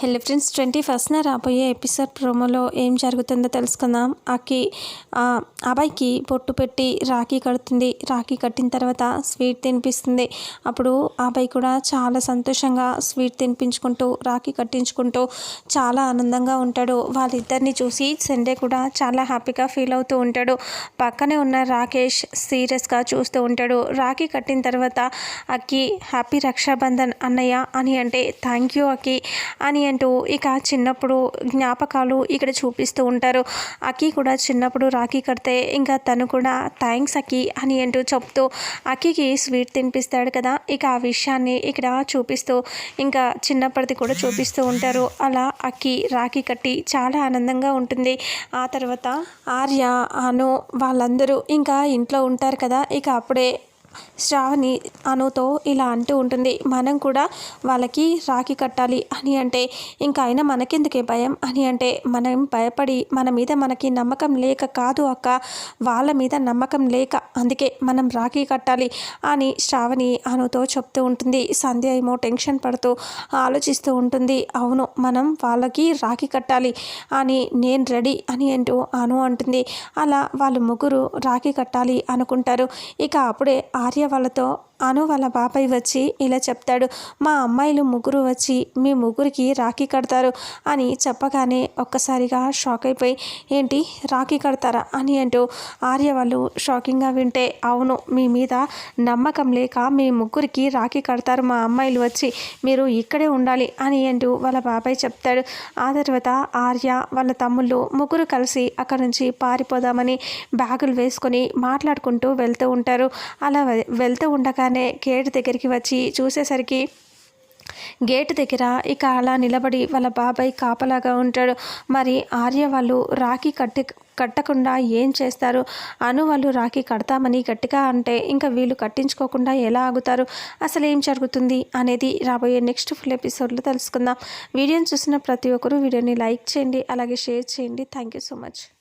Hello friends twenty ఫస్ట్న రాబోయే episode ప్రోమోలో ఏం జరుగుతుందో తెలుసుకుందాం. అక్కి అబ్బాయికి పొట్టు పెట్టి రాఖీ కడుతుంది. రాఖీ కట్టిన తర్వాత స్వీట్ తినిపిస్తుంది. అప్పుడు అబ్బాయి కూడా చాలా సంతోషంగా స్వీట్ తినిపించుకుంటూ రాఖీ కట్టించుకుంటూ చాలా ఆనందంగా ఉంటాడు. వాళ్ళిద్దరిని చూసి సండే కూడా చాలా హ్యాపీగా ఫీల్ అవుతూ ఉంటాడు. పక్కనే ఉన్న రాకేష్ సీరియస్గా చూస్తూ ఉంటాడు. రాఖీ కట్టిన తర్వాత అక్కి హ్యాపీ రక్షాబంధన్ అన్నయ్య అని అంటే థ్యాంక్ యూ అక్కి అని అంటూ ఇక చిన్నప్పుడు జ్ఞాపకాలు ఇక్కడ చూపిస్తూ ఉంటారు. అకి కూడా చిన్నప్పుడు రాఖీ కడితే ఇంకా తను కూడా థ్యాంక్స్ అకి అని అంటూ చెప్తూ అకికి స్వీట్ తినిపిస్తాడు కదా. ఇక ఆ విషయాన్ని ఇక్కడ చూపిస్తూ ఇంకా చిన్నప్పటిది కూడా చూపిస్తూ ఉంటారు. అలా అక్కి రాఖీ కట్టి చాలా ఆనందంగా ఉంటుంది. ఆ తర్వాత ఆర్య అను వాళ్ళందరూ ఇంకా ఇంట్లో ఉంటారు కదా. ఇక అప్పుడే శ్రావణి అనుతో ఇలా అంటూ ఉంటుంది మనం కూడా వాళ్ళకి రాఖీ కట్టాలి అని అంటే ఇంకా అయినా మనకెందుకే భయం? అని అంటే మనం భయపడి మన మీద మనకి నమ్మకం లేక కాదు అక్క వాళ్ళ మీద నమ్మకం లేక అందుకే మనం రాఖీ కట్టాలి అని శ్రావణి అనుతో చెప్తూ ఉంటుంది. సంధ్య ఏమో టెన్షన్ పడుతూ ఆలోచిస్తూ ఉంటుంది అవును మనం వాళ్ళకి రాఖీ కట్టాలి అని నేను రెడీ అని అంటూ అను అంటుంది. అలా వాళ్ళు ముగ్గురు రాఖీ కట్టాలి అనుకుంటారు. ఇక అప్పుడే ఆర్య వాళ్ళతో అను వాళ్ళ బాబాయ్ వచ్చి ఇలా చెప్తాడు మా అమ్మాయిలు ముగ్గురు వచ్చి మీ ముగ్గురికి రాఖీ కడతారు అని చెప్పగానే ఒక్కసారిగా షాక్ అయిపోయి ఏంటి రాఖీ కడతారా? అని అంటూ ఆర్య వాళ్ళు షాకింగ్గా వింటే అవును మీ మీద నమ్మకం లేక మీ ముగ్గురికి రాఖీ కడతారు మా అమ్మాయిలు వచ్చి మీరు ఇక్కడే ఉండాలి అని అంటూ వాళ్ళ బాబాయ్ చెప్తాడు. ఆ తర్వాత ఆర్య వాళ్ళ తమ్ముళ్ళు ముగ్గురు కలిసి అక్కడ నుంచి పారిపోదామని బ్యాగులు వేసుకొని మాట్లాడుకుంటూ వెళ్తూ ఉంటారు. అలా వెళ్తూ ఉండగానే గేట్ దగ్గరికి వచ్చి చూసేసరికి గేట్ దగ్గర ఇక అలా నిలబడి వాళ్ళ బాబాయ్ కాపలాగా ఉంటాడు. మరి ఆర్య వాళ్ళు రాఖీ కట్టి కట్టకుండా ఏం చేస్తారు? అను వాళ్ళు రాఖీ కడతామని గట్టిగా అంటే ఇంకా వీళ్ళు కట్టించుకోకుండా ఎలా ఆగుతారు? అసలు ఏం జరుగుతుంది? అనేది రాబోయే నెక్స్ట్ ఫుల్ ఎపిసోడ్లో తెలుసుకుందాం. వీడియోని చూసిన ప్రతి ఒక్కరూ వీడియోని లైక్ చేయండి అలాగే షేర్ చేయండి. Thank you so much.